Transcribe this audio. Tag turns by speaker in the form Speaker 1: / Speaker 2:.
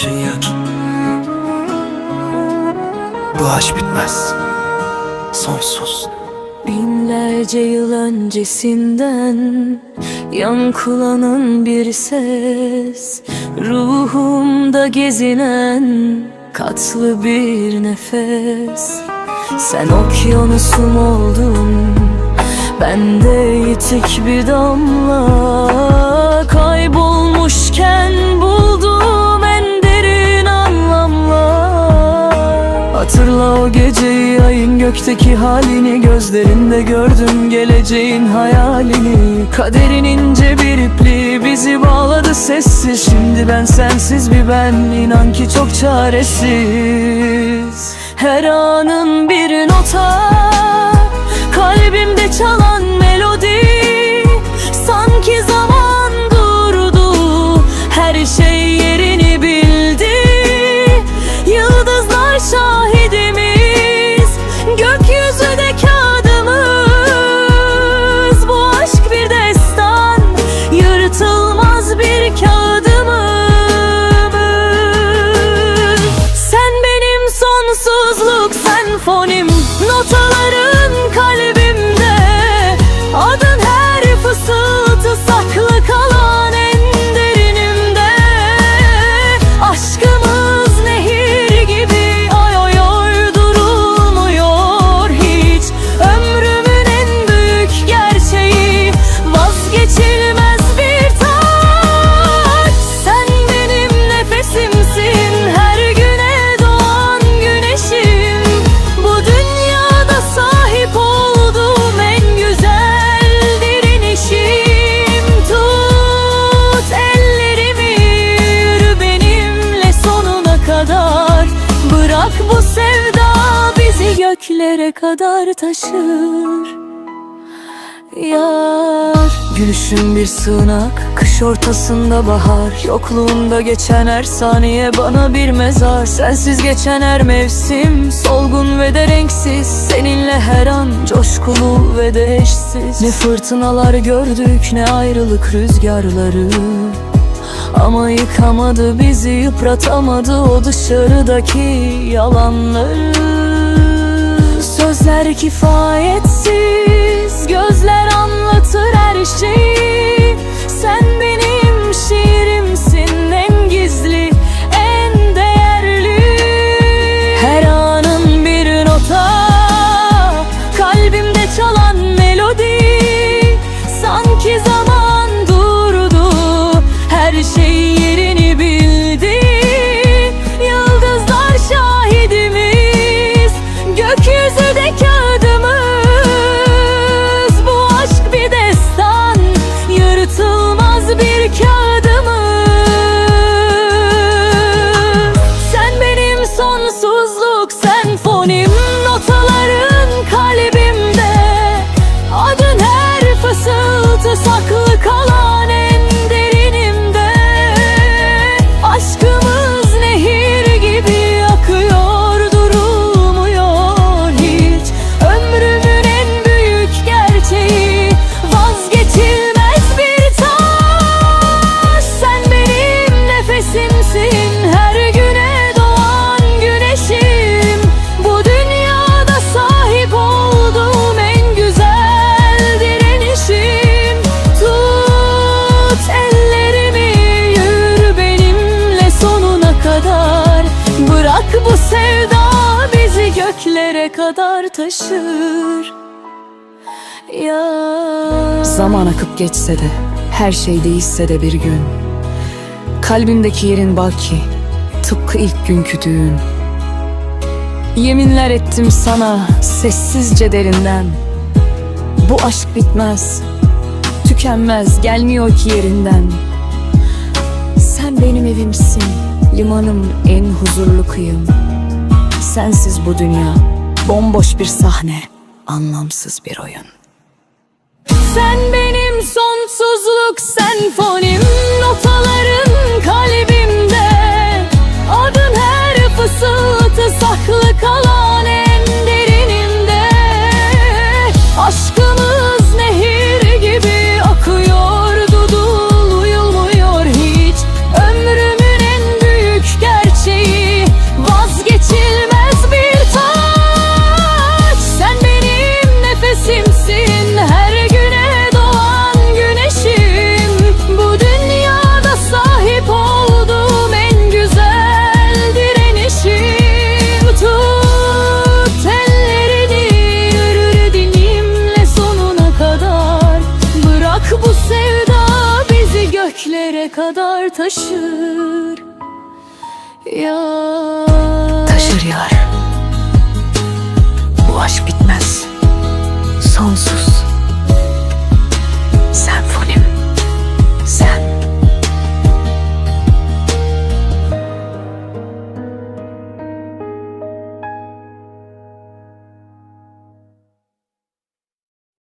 Speaker 1: taşıyır Bu aşk bitmez. Sonsuz.
Speaker 2: Binlerce yıl öncesinden Yankılanan bir ses Ruhumda gezinen Katlı bir nefes. Sen okyanusum oldun Ben de yitik bir damla gökteki halini Gözlerinde gördüm geleceğin hayalini. Kaderin ince bir ipliği bizi bağladı sessiz. Şimdi ben sensiz bir ben inan ki çok çaresiz. Her anın bir göklere kadar taşır. Yar. Gülüşün bir sığınak Kış ortasında bahar. Yokluğunda geçen her saniye bana bir mezar. Sensiz geçen her mevsim Solgun ve de renksiz. Seninle her an coşkulu ve de eşsiz. Ne fırtınalar gördük ne ayrılık rüzgarları. Ama yıkamadı bizi yıpratamadı o dışarıdaki yalanları Sözler kifayetsiz Gözler anlatır her şeyi. Sen benim Bırak bu sevda bizi göklere kadar taşır. Ya.
Speaker 3: Zaman akıp geçse de, her şey değişse de bir gün. Kalbimdeki yerin baki, tıpkı ilk günkü düğün. Yeminler ettim sana sessizce derinden. Bu aşk bitmez, tükenmez, gelmiyor ki yerinden. Sen benim evimsin, limanım en huzurlu kıyım. Sensiz bu dünya, bomboş bir sahne, anlamsız bir oyun.
Speaker 2: Sen benim sonsuzluk senfonim Notaların kadar taşır Ya
Speaker 1: Taşır yar. Bu aşk bitmez. Sonsuz